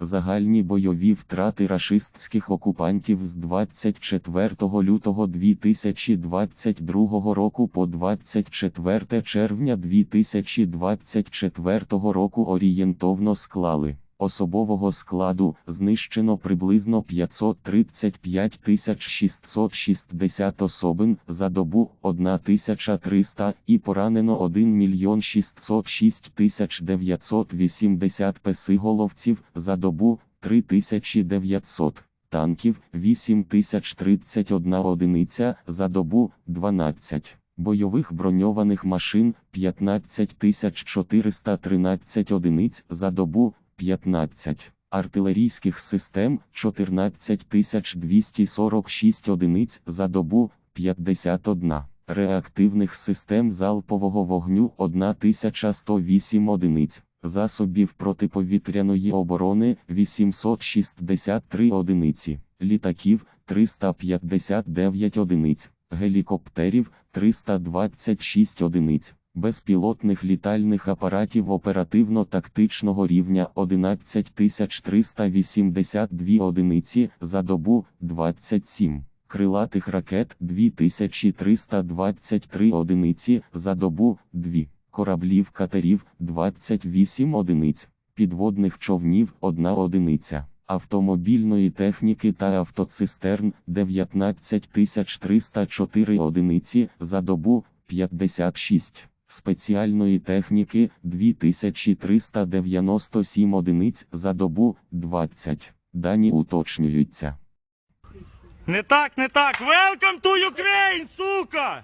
Загальні бойові втрати рашистських окупантів з 24 лютого 2022 року по 24 червня 2024 року орієнтовно склали. Особового складу знищено приблизно 535 660 особин за добу 1300 і поранено 1 мільйон 606 980 песиголовців за добу 3900 танків 8031 одиниця за добу 12 бойових броньованих машин 15413 одиниць за добу 15 артилерійських систем 14246 одиниць за добу 51 реактивних систем залпового вогню 1108 одиниць засобів протиповітряної оборони 863 одиниці літаків 359 одиниць гелікоптерів 326 одиниць безпілотних літальних апаратів оперативно-тактичного рівня 11382 одиниці за добу 27, крилатих ракет 2323 одиниці за добу 2, кораблів катерів 28 одиниць, підводних човнів 1 одиниця. Автомобільної техніки та автоцистерн 19304 одиниці за добу 56 спеціальної техніки 2397 одиниць за добу 20. Дані уточнюються. Не так, не так. Welcome to Ukraine, сука!